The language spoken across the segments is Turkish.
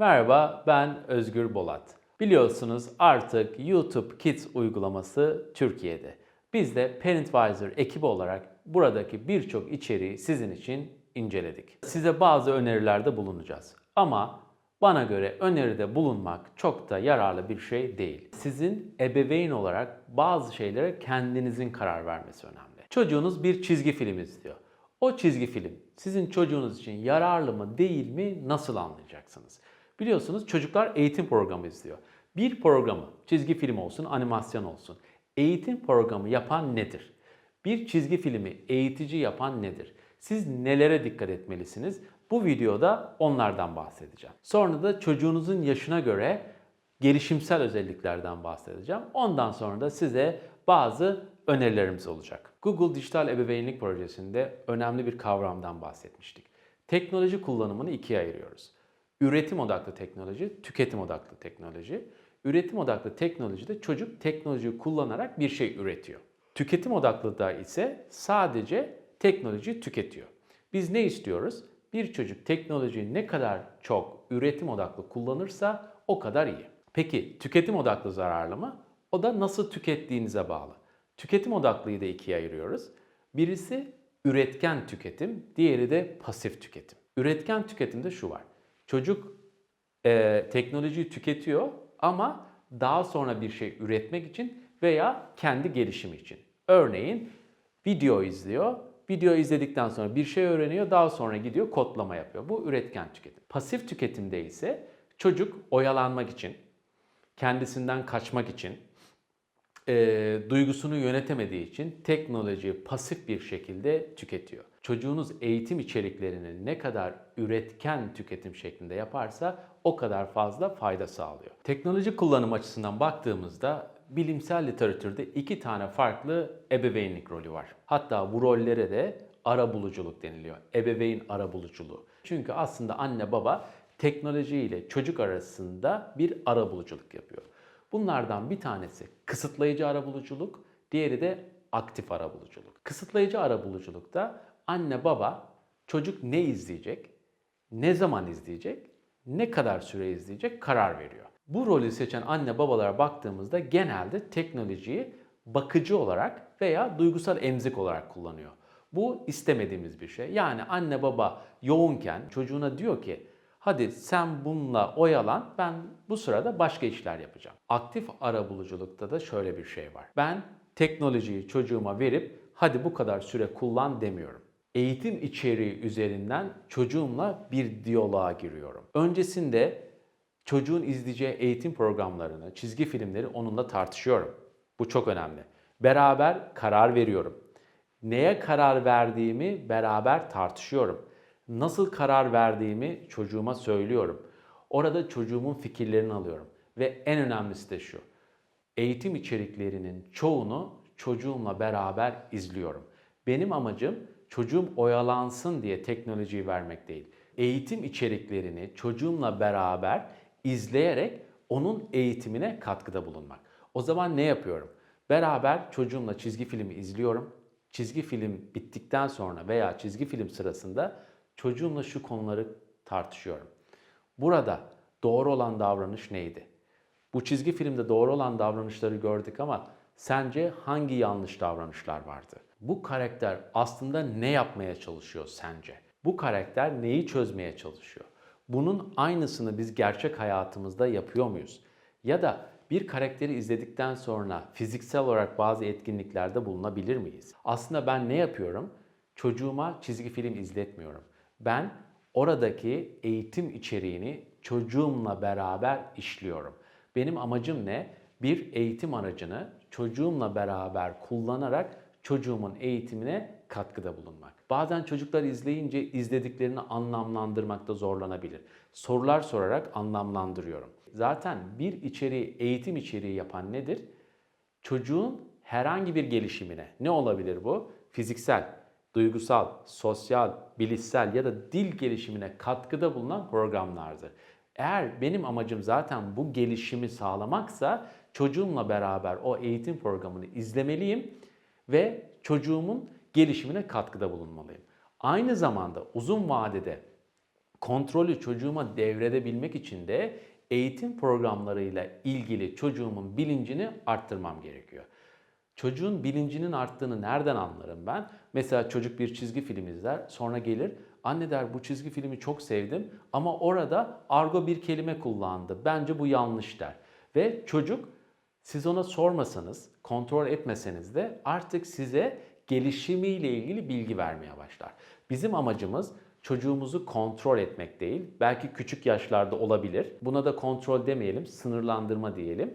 Merhaba, ben Özgür Bolat. Biliyorsunuz artık YouTube Kids uygulaması Türkiye'de. Biz de ParentVisor ekibi olarak buradaki birçok içeriği sizin için inceledik. Size bazı önerilerde bulunacağız. Ama bana göre öneride bulunmak çok da yararlı bir şey değil. Sizin ebeveyn olarak bazı şeylere kendinizin karar vermesi önemli. Çocuğunuz bir çizgi film izliyor. O çizgi film sizin çocuğunuz için yararlı mı değil mi nasıl anlayacaksınız? Biliyorsunuz çocuklar eğitim programı izliyor. Bir programı, çizgi film olsun, animasyon olsun, eğitim programı yapan nedir? Bir çizgi filmi eğitici yapan nedir? Siz nelere dikkat etmelisiniz? Bu videoda onlardan bahsedeceğim. Sonra da çocuğunuzun yaşına göre gelişimsel özelliklerden bahsedeceğim. Ondan sonra da size bazı önerilerimiz olacak. Google Dijital Ebeveynlik Projesi'nde önemli bir kavramdan bahsetmiştik. Teknoloji kullanımını ikiye ayırıyoruz. Üretim odaklı teknoloji, tüketim odaklı teknoloji. Üretim odaklı teknolojide çocuk teknolojiyi kullanarak bir şey üretiyor. Tüketim odaklı da ise sadece teknolojiyi tüketiyor. Biz ne istiyoruz? Bir çocuk teknolojiyi ne kadar çok üretim odaklı kullanırsa o kadar iyi. Peki tüketim odaklı zararlı mı? O da nasıl tükettiğinize bağlı. Tüketim odaklıyı da ikiye ayırıyoruz. Birisi üretken tüketim, diğeri de pasif tüketim. Üretken tüketimde şu var. Çocuk e, teknolojiyi tüketiyor ama daha sonra bir şey üretmek için veya kendi gelişimi için. Örneğin video izliyor. Video izledikten sonra bir şey öğreniyor, daha sonra gidiyor kodlama yapıyor. Bu üretken tüketim. Pasif tüketimde ise çocuk oyalanmak için, kendisinden kaçmak için, e, duygusunu yönetemediği için teknolojiyi pasif bir şekilde tüketiyor. Çocuğunuz eğitim içeriklerini ne kadar üretken tüketim şeklinde yaparsa o kadar fazla fayda sağlıyor. Teknoloji kullanım açısından baktığımızda bilimsel literatürde iki tane farklı ebeveynlik rolü var. Hatta bu rollere de arabuluculuk deniliyor. Ebeveyn arabuluculuğu. Çünkü aslında anne baba teknoloji ile çocuk arasında bir arabuluculuk yapıyor. Bunlardan bir tanesi kısıtlayıcı arabuluculuk, diğeri de aktif arabuluculuk. Kısıtlayıcı arabuluculukta anne baba çocuk ne izleyecek, ne zaman izleyecek, ne kadar süre izleyecek karar veriyor. Bu rolü seçen anne babalara baktığımızda genelde teknolojiyi bakıcı olarak veya duygusal emzik olarak kullanıyor. Bu istemediğimiz bir şey. Yani anne baba yoğunken çocuğuna diyor ki Hadi sen bununla oyalan, ben bu sırada başka işler yapacağım. Aktif arabuluculukta da şöyle bir şey var. Ben teknolojiyi çocuğuma verip hadi bu kadar süre kullan demiyorum. Eğitim içeriği üzerinden çocuğumla bir diyaloğa giriyorum. Öncesinde çocuğun izleyeceği eğitim programlarını, çizgi filmleri onunla tartışıyorum. Bu çok önemli. Beraber karar veriyorum. Neye karar verdiğimi beraber tartışıyorum nasıl karar verdiğimi çocuğuma söylüyorum. Orada çocuğumun fikirlerini alıyorum. Ve en önemlisi de şu. Eğitim içeriklerinin çoğunu çocuğumla beraber izliyorum. Benim amacım çocuğum oyalansın diye teknolojiyi vermek değil. Eğitim içeriklerini çocuğumla beraber izleyerek onun eğitimine katkıda bulunmak. O zaman ne yapıyorum? Beraber çocuğumla çizgi filmi izliyorum. Çizgi film bittikten sonra veya çizgi film sırasında çocuğumla şu konuları tartışıyorum. Burada doğru olan davranış neydi? Bu çizgi filmde doğru olan davranışları gördük ama sence hangi yanlış davranışlar vardı? Bu karakter aslında ne yapmaya çalışıyor sence? Bu karakter neyi çözmeye çalışıyor? Bunun aynısını biz gerçek hayatımızda yapıyor muyuz? Ya da bir karakteri izledikten sonra fiziksel olarak bazı etkinliklerde bulunabilir miyiz? Aslında ben ne yapıyorum? Çocuğuma çizgi film izletmiyorum. Ben oradaki eğitim içeriğini çocuğumla beraber işliyorum. Benim amacım ne? Bir eğitim aracını çocuğumla beraber kullanarak çocuğumun eğitimine katkıda bulunmak. Bazen çocuklar izleyince izlediklerini anlamlandırmakta zorlanabilir. Sorular sorarak anlamlandırıyorum. Zaten bir içeriği, eğitim içeriği yapan nedir? Çocuğun herhangi bir gelişimine, ne olabilir bu? Fiziksel, duygusal, sosyal, bilişsel ya da dil gelişimine katkıda bulunan programlardır. Eğer benim amacım zaten bu gelişimi sağlamaksa çocuğumla beraber o eğitim programını izlemeliyim ve çocuğumun gelişimine katkıda bulunmalıyım. Aynı zamanda uzun vadede Kontrolü çocuğuma devredebilmek için de eğitim programlarıyla ilgili çocuğumun bilincini arttırmam gerekiyor. Çocuğun bilincinin arttığını nereden anlarım ben? Mesela çocuk bir çizgi film izler, sonra gelir, anne der bu çizgi filmi çok sevdim ama orada argo bir kelime kullandı. Bence bu yanlış der. Ve çocuk siz ona sormasanız, kontrol etmeseniz de artık size gelişimiyle ilgili bilgi vermeye başlar. Bizim amacımız çocuğumuzu kontrol etmek değil. Belki küçük yaşlarda olabilir. Buna da kontrol demeyelim, sınırlandırma diyelim.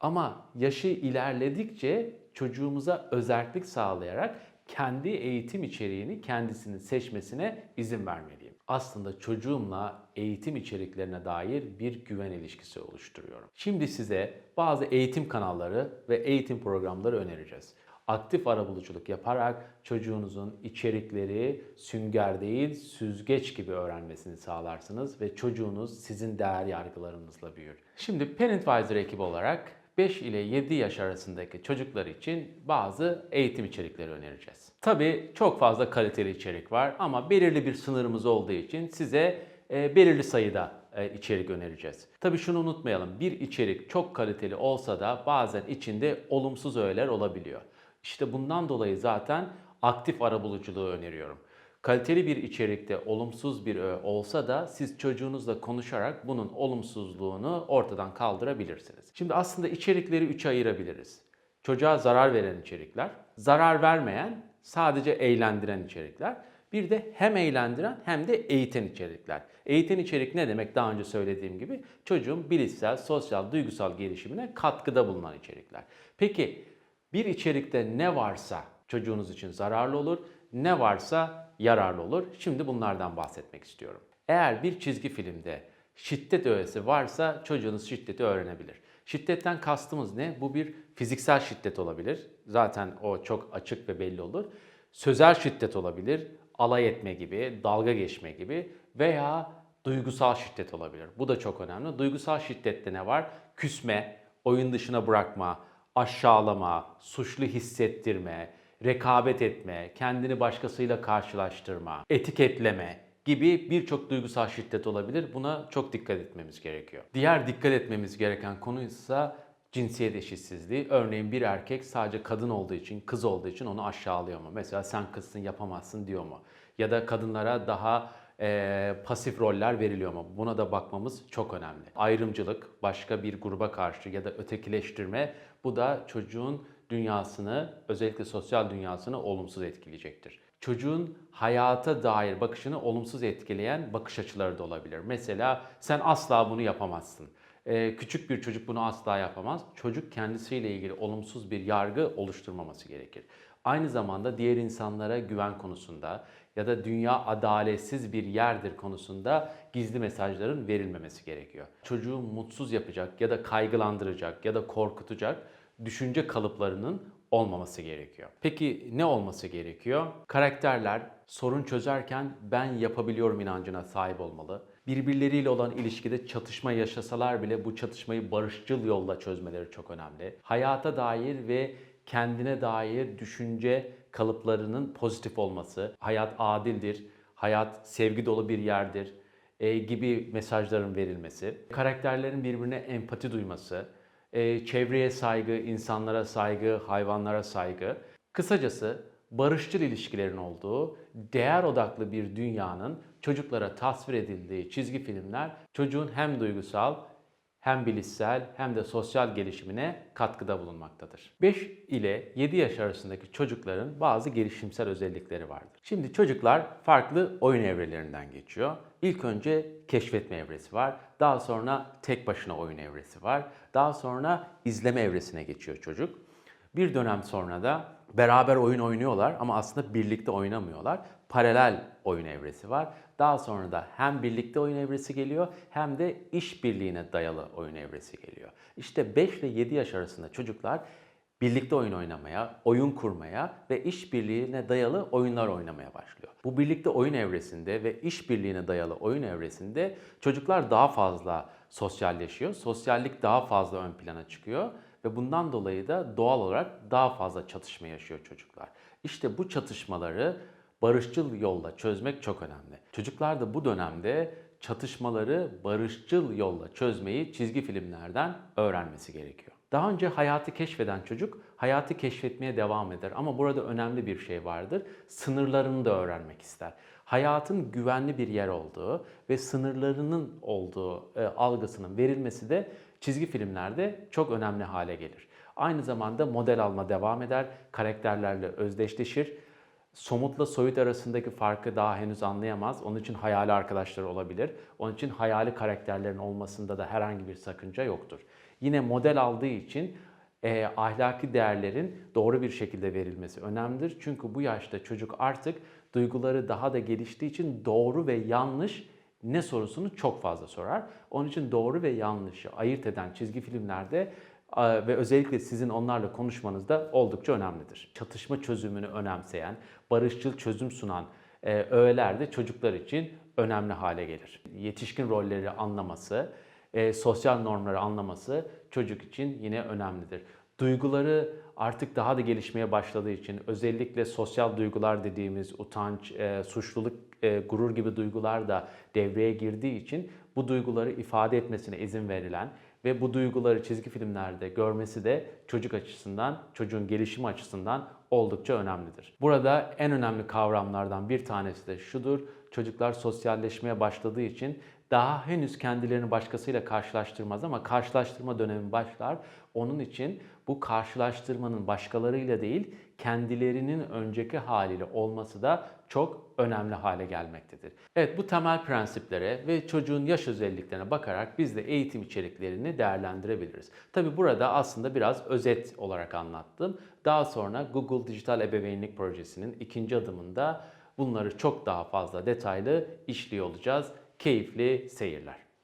Ama yaşı ilerledikçe çocuğumuza özellik sağlayarak kendi eğitim içeriğini kendisinin seçmesine izin vermeliyim. Aslında çocuğumla eğitim içeriklerine dair bir güven ilişkisi oluşturuyorum. Şimdi size bazı eğitim kanalları ve eğitim programları önereceğiz. Aktif arabuluculuk yaparak çocuğunuzun içerikleri sünger değil süzgeç gibi öğrenmesini sağlarsınız ve çocuğunuz sizin değer yargılarınızla büyür. Şimdi Parentvisor ekibi olarak 5 ile 7 yaş arasındaki çocuklar için bazı eğitim içerikleri önereceğiz. Tabii çok fazla kaliteli içerik var ama belirli bir sınırımız olduğu için size e, belirli sayıda e, içerik önereceğiz. Tabii şunu unutmayalım. Bir içerik çok kaliteli olsa da bazen içinde olumsuz öğeler olabiliyor. İşte bundan dolayı zaten aktif arabuluculuğu öneriyorum. Kaliteli bir içerikte olumsuz bir öğe olsa da siz çocuğunuzla konuşarak bunun olumsuzluğunu ortadan kaldırabilirsiniz. Şimdi aslında içerikleri üçe ayırabiliriz. Çocuğa zarar veren içerikler, zarar vermeyen, sadece eğlendiren içerikler. Bir de hem eğlendiren hem de eğiten içerikler. Eğiten içerik ne demek? Daha önce söylediğim gibi çocuğun bilişsel, sosyal, duygusal gelişimine katkıda bulunan içerikler. Peki bir içerikte ne varsa çocuğunuz için zararlı olur, ne varsa yararlı olur. Şimdi bunlardan bahsetmek istiyorum. Eğer bir çizgi filmde şiddet öğesi varsa çocuğunuz şiddeti öğrenebilir. Şiddetten kastımız ne? Bu bir fiziksel şiddet olabilir. Zaten o çok açık ve belli olur. Sözel şiddet olabilir. Alay etme gibi, dalga geçme gibi veya duygusal şiddet olabilir. Bu da çok önemli. Duygusal şiddette ne var? Küsme, oyun dışına bırakma, aşağılama, suçlu hissettirme, rekabet etme, kendini başkasıyla karşılaştırma, etiketleme gibi birçok duygusal şiddet olabilir. Buna çok dikkat etmemiz gerekiyor. Diğer dikkat etmemiz gereken konu ise cinsiyet eşitsizliği. Örneğin bir erkek sadece kadın olduğu için, kız olduğu için onu aşağılıyor mu? Mesela sen kızsın yapamazsın diyor mu? Ya da kadınlara daha e, pasif roller veriliyor mu? Buna da bakmamız çok önemli. Ayrımcılık, başka bir gruba karşı ya da ötekileştirme bu da çocuğun dünyasını, özellikle sosyal dünyasını olumsuz etkileyecektir. Çocuğun hayata dair bakışını olumsuz etkileyen bakış açıları da olabilir. Mesela sen asla bunu yapamazsın. Ee, küçük bir çocuk bunu asla yapamaz. Çocuk kendisiyle ilgili olumsuz bir yargı oluşturmaması gerekir. Aynı zamanda diğer insanlara güven konusunda ya da dünya adaletsiz bir yerdir konusunda gizli mesajların verilmemesi gerekiyor. Çocuğu mutsuz yapacak ya da kaygılandıracak ya da korkutacak düşünce kalıplarının olmaması gerekiyor. Peki ne olması gerekiyor? Karakterler sorun çözerken ben yapabiliyorum inancına sahip olmalı. Birbirleriyle olan ilişkide çatışma yaşasalar bile bu çatışmayı barışçıl yolla çözmeleri çok önemli. Hayata dair ve kendine dair düşünce kalıplarının pozitif olması, hayat adildir, hayat sevgi dolu bir yerdir e, gibi mesajların verilmesi, karakterlerin birbirine empati duyması, e, çevreye saygı, insanlara saygı, hayvanlara saygı. Kısacası barışçıl ilişkilerin olduğu, değer odaklı bir dünyanın çocuklara tasvir edildiği çizgi filmler çocuğun hem duygusal hem bilişsel hem de sosyal gelişimine katkıda bulunmaktadır. 5 ile 7 yaş arasındaki çocukların bazı gelişimsel özellikleri vardır. Şimdi çocuklar farklı oyun evrelerinden geçiyor. İlk önce keşfetme evresi var. Daha sonra tek başına oyun evresi var. Daha sonra izleme evresine geçiyor çocuk. Bir dönem sonra da beraber oyun oynuyorlar ama aslında birlikte oynamıyorlar. Paralel oyun evresi var. Daha sonra da hem birlikte oyun evresi geliyor hem de işbirliğine dayalı oyun evresi geliyor. İşte 5 ile 7 yaş arasında çocuklar birlikte oyun oynamaya, oyun kurmaya ve işbirliğine dayalı oyunlar oynamaya başlıyor. Bu birlikte oyun evresinde ve işbirliğine dayalı oyun evresinde çocuklar daha fazla sosyalleşiyor. Sosyallik daha fazla ön plana çıkıyor ve bundan dolayı da doğal olarak daha fazla çatışma yaşıyor çocuklar. İşte bu çatışmaları barışçıl yolla çözmek çok önemli. Çocuklar da bu dönemde çatışmaları barışçıl yolla çözmeyi çizgi filmlerden öğrenmesi gerekiyor. Daha önce hayatı keşfeden çocuk hayatı keşfetmeye devam eder ama burada önemli bir şey vardır. Sınırlarını da öğrenmek ister. Hayatın güvenli bir yer olduğu ve sınırlarının olduğu e, algısının verilmesi de çizgi filmlerde çok önemli hale gelir. Aynı zamanda model alma devam eder, karakterlerle özdeşleşir. Somutla soyut arasındaki farkı daha henüz anlayamaz. Onun için hayali arkadaşları olabilir. Onun için hayali karakterlerin olmasında da herhangi bir sakınca yoktur. Yine model aldığı için e, ahlaki değerlerin doğru bir şekilde verilmesi önemlidir. Çünkü bu yaşta çocuk artık duyguları daha da geliştiği için doğru ve yanlış ne sorusunu çok fazla sorar. Onun için doğru ve yanlışı ayırt eden çizgi filmlerde e, ve özellikle sizin onlarla konuşmanız da oldukça önemlidir. Çatışma çözümünü önemseyen, barışçıl çözüm sunan e, öğeler de çocuklar için önemli hale gelir. Yetişkin rolleri anlaması, e, sosyal normları anlaması çocuk için yine önemlidir. Duyguları artık daha da gelişmeye başladığı için özellikle sosyal duygular dediğimiz utanç, suçluluk, e, gurur gibi duygular da devreye girdiği için bu duyguları ifade etmesine izin verilen ve bu duyguları çizgi filmlerde görmesi de çocuk açısından, çocuğun gelişimi açısından oldukça önemlidir. Burada en önemli kavramlardan bir tanesi de şudur. Çocuklar sosyalleşmeye başladığı için daha henüz kendilerini başkasıyla karşılaştırmaz ama karşılaştırma dönemi başlar. Onun için bu karşılaştırmanın başkalarıyla değil, kendilerinin önceki haliyle olması da çok önemli hale gelmektedir. Evet bu temel prensiplere ve çocuğun yaş özelliklerine bakarak biz de eğitim içeriklerini değerlendirebiliriz. Tabi burada aslında biraz özet olarak anlattım. Daha sonra Google Dijital Ebeveynlik Projesi'nin ikinci adımında bunları çok daha fazla detaylı işliyor olacağız. Keyifli seyirler.